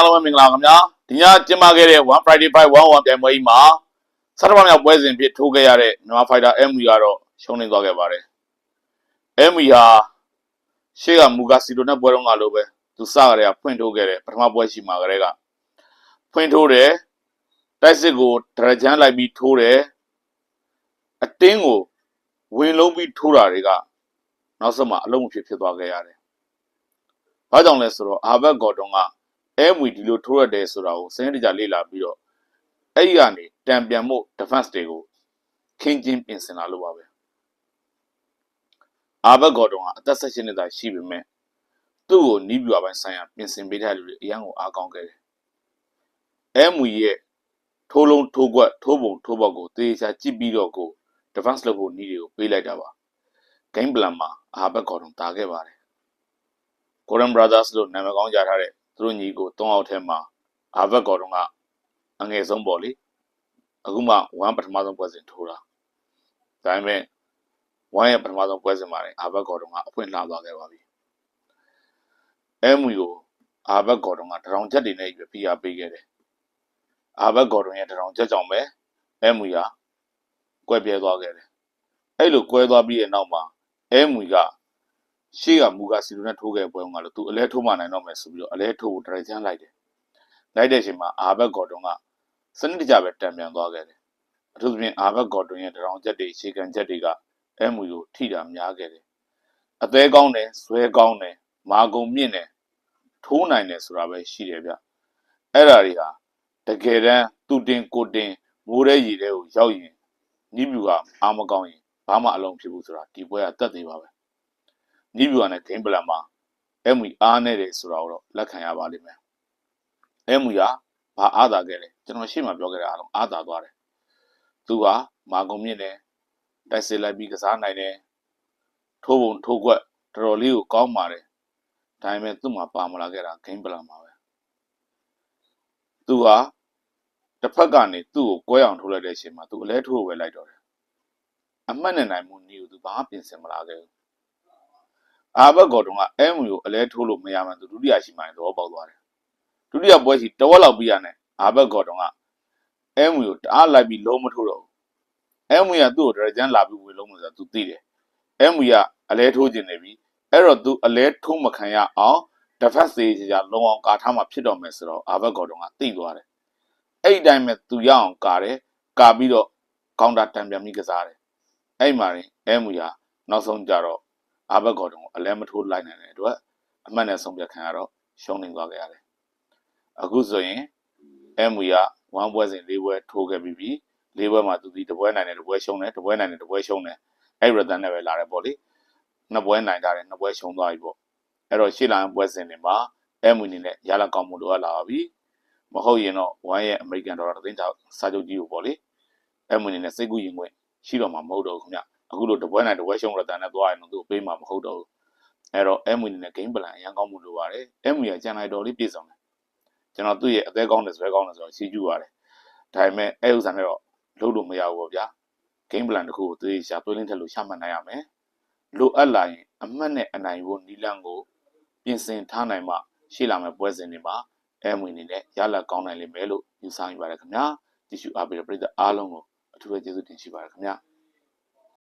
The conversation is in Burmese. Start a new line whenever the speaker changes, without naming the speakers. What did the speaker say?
အားလုံးပဲမင်္ဂလာပါခင်ဗျာဒီညကျင်းပခဲ့တဲ့ One Friday Fight 1-1ပြိုင်ပွဲကြီးမှာစတပမြောက်ပွဲစဉ်ဖြစ်ထိုးခဲ့ရတဲ့မြန်မာ Fighter MU ကတော့ရှုံးနေသွားခဲ့ပါတယ် MU ဟာရှေ့ကမူဂါစီတိုနဲ့ပွဲတော့ကလိုပဲသူစကြတဲ့ကဖွင့်ထိုးခဲ့တဲ့ပထမပွဲရှိမှာကလေးကဖွင့်ထိုးတယ်တိုက်စစ်ကိုဒရဂျန်လိုက်ပြီးထိုးတယ်အတင်းကိုဝင်လုံးပြီးထိုးတာတွေကနောက်ဆုံးမှအလုံးမဖြစ်ဖြစ်သွားခဲ့ရတယ်ဘာကြောင့်လဲဆိုတော့အာဘတ်ဂေါ်တွန်က အဲမွေဒီလိုထိုးရတယ်ဆိုတာကိုစနစ်တကျလေ့လာပြီးတော့အဲ့ဒီကနေတံပြန်မှု defense တွေကိုခင်းကျင်းပြင်ဆင်လာလို့ပါပဲအာဘတ်ဂေါ်ဒွန်ကအသက်ဆက်ရှင်နေတာရှိပေမဲ့သူ့ကိုနီးပြူအပိုင်းဆိုင်ရာပြင်ဆင်ပေးတဲ့လူတွေအရန်ကိုအားကောင်းခဲ့တယ်အဲမွေရဲ့ထိုးလုံးထိုးကွက်ထိုးပုံထိုးပေါက်ကိုသေချာကြည့်ပြီးတော့ကို defense လုပ်ဖို့နီးတွေကိုပေးလိုက်တာပါ game plan မှာအာဘတ်ဂေါ်ဒွန်တာခဲ့ပါတယ် Golden Brothers လို့နာမည်ကောင်းကြထားတဲ့ သူတို့ညီကို၃ယောက်ထဲမှာအာဘတ်ကော်တုံကအငယ်ဆုံးပေါ့လေအခုမှဝမ်ပထမဆုံးပွဲစဉ်ထိုးတာဒါပေမဲ့ဝမ်ရဲ့ပထမဆုံးပွဲစဉ်မှာလည်းအာဘတ်ကော်တုံကအဖွင့်လှသွားခဲ့ပါပြီအဲမူကိုအာဘတ်ကော်တုံကတရောင်ချက်တွေနဲ့ပြပြပေးခဲ့တယ်အာဘတ်ကော်တုံရဲ့တရောင်ချက်ကြောင့်ပဲအဲမူကကွဲပြဲသွားခဲ့တယ်အဲ့လိုကွဲသွားပြီးတဲ့နောက်မှာအဲမူက ရှေ့ကမူကစီလိုနဲ့ထိုးခဲ့ပွဲကလို့သူအလဲထိုးမှနိုင်တော့မယ်ဆိုပြီးတော့အလဲထိုးကိုဒရိုက်ချန်လိုက်တယ်။လိုက်တဲ့အချိန်မှာအာဘတ်ဂေါ်တွန်ကစနစ်တကျပဲတံပြန်သွားခဲ့တယ်။အထူးသဖြင့်အာဘတ်ဂေါ်တွန်ရဲ့တရောင်ချက်တွေရှေကန်ချက်တွေကအဲမူကိုထိတာများခဲ့တယ်။အသေးကောင်းတယ်၊ဇွဲကောင်းတယ်၊မာကုံမြင့်တယ်ထိုးနိုင်တယ်ဆိုတာပဲရှိတယ်ဗျ။အဲ့ဓာတွေဟာတကယ်တမ်းသူတင်ကိုတင်မိုးတဲ့ရည်တဲ့ကိုရောက်ရင်နီးပြူကအာမကောင်းရင်ဘာမှအလုံးဖြစ်ဘူးဆိုတာဒီပွဲကတက်သေးပါပဲ။ နီးဗျူဟာနဲ့ game plan မှာ MV အားနေတယ်ဆိုတာကိုတော့လက်ခံရပါလိမ့်မယ်။ MV ကဘာအားသာခဲ့လဲကျွန်တော်ရှေ့မှာပြောခဲ့တာအားလုံးအားသာသွားတယ်။သူကမာကုံမြင့်တယ်တိုက်စစ်လိုက်ပြီးကစားနိုင်တယ်ထိုးပုံထိုးကွက်တော်တော်လေးကိုကောင်းပါတယ်။ဒါပေမဲ့သူ့မှာပါမလာခဲ့တာ game plan မှာပဲ။သူဟာတစ်ဖက်ကနေသူ့ကိုကွဲအောင်ထိုးလိုက်တဲ့အချိန်မှာသူအလဲထိုးကိုပဲလိုက်တော့တယ်။အမှတ်နဲ့နိုင်မှုနီးကိုသူဘာမှပြင်ဆင်မလာခဲ့ဘူး။ အာဘတ်ဂေါ်တုံကအဲမူကိုအလဲထိုးလို့မရမှန်းသူဒုတိယရှိမှရင်သဘောပေါက်သွားတယ်ဒုတိယပွဲရှိတဝက်လောက်ပြီးရနဲ့အာဘတ်ဂေါ်တုံကအဲမူကိုတအားလိုက်ပြီးလုံးမထိုးတော့ဘူးအဲမူကသူ့ကိုဒရဂျန်လာပြီးဝေလုံးလို့ဆိုတာသူသိတယ်အဲမူကအလဲထိုးခြင်းနေပြီအဲ့တော့သူအလဲထိုးမခံရအောင် defense သေးချာချာလုံအောင်ကာထားမှဖြစ်တော့မယ်ဆိုတော့အာဘတ်ဂေါ်တုံကသိသွားတယ်အဲ့ဒီတိုင်းပဲသူရအောင်ကာတယ်ကာပြီးတော့ကောင်တာတံပြန်ပြီးကစားတယ်အဲ့မှာရင်အဲမူကနောက်ဆုံးကြတော့ အာဘတ်ဂေါ်တုံကိုအလဲမထိုးလိုက်နိုင်တဲ့အတွက်အမှတ်နဲ့ဆုံးဖြတ်ခံရတော့ရှုံးနေသွားကြရတယ်။အခုဆိုရင်အမူရဝမ်ပွဲစဉ်၄ပွဲထိုးခဲ့ပြီးပြီ။၄ပွဲမှာသူဒီတပွဲနိုင်တယ်တပွဲရှုံးတယ်တပွဲနိုင်တယ်တပွဲရှုံးတယ်အဲ့ရတန်နဲ့ပဲလာတယ်ပေါ့လေ။နှစ်ပွဲနိုင်ကြတယ်နှစ်ပွဲရှုံးသွားပြီပေါ့။အဲ့တော့ရှေ့လာပွဲစဉ်တွေမှာအမူအနေနဲ့ရလာကောင်းမှုလိုအပ်လာပါပြီ။မဟုတ်ရင်တော့ဝမ်ရဲ့အမေရိကန်ဒေါ်လာတစ်သိန်းကျော်စာချုပ်ကြီးကိုပေါ့လေ။အမူအနေနဲ့စိတ်ကူးရင်ခွင့်ရှိတော့မှာမဟုတ်တော့ဘူးခင်ဗျ။ အခုလိုတပွဲနိုင်တပွဲရှုံးရတန်နဲ့သွားရင်တော့သူ့ပေးမှာမဟုတ်တော့ဘူး။အဲ့တော့ M အနေနဲ့ game plan အရင်ကောင်းမှုလိုပါတယ်။ M ရကျန်လိုက်တော်လေးပြည့်စုံတယ်။ကျွန်တော်သူ့ရဲ့အသေးကောင်းတယ်ဆွဲကောင်းတယ်ဆိုတော့ရှင်းကျူပါတယ်။ဒါပေမဲ့အဲ့ဥစ္စာနဲ့တော့လုပ်လို့မရဘူးပေါ့ဗျာ။ game plan တစ်ခုကိုသူရှာသွေးလင်းထက်လို့ရှာမှတ်နိုင်ရမယ်။လိုအပ်လာရင်အမှတ်နဲ့အနိုင်ဖို့နီလန်းကိုပြင်ဆင်ထားနိုင်မှရှေ့လာမယ့်ပွဲစဉ်တွေမှာ M အနေနဲ့ရလကောင်းနိုင်လိမ့်မယ်လို့ယူဆမိပါတယ်ခင်ဗျာ။ကြည့်ရှုအားပေးတဲ့ပရိသတ်အားလုံးကိုအထူးပဲကျေးဇူးတင်ရှိပါတယ်ခင်ဗျာ။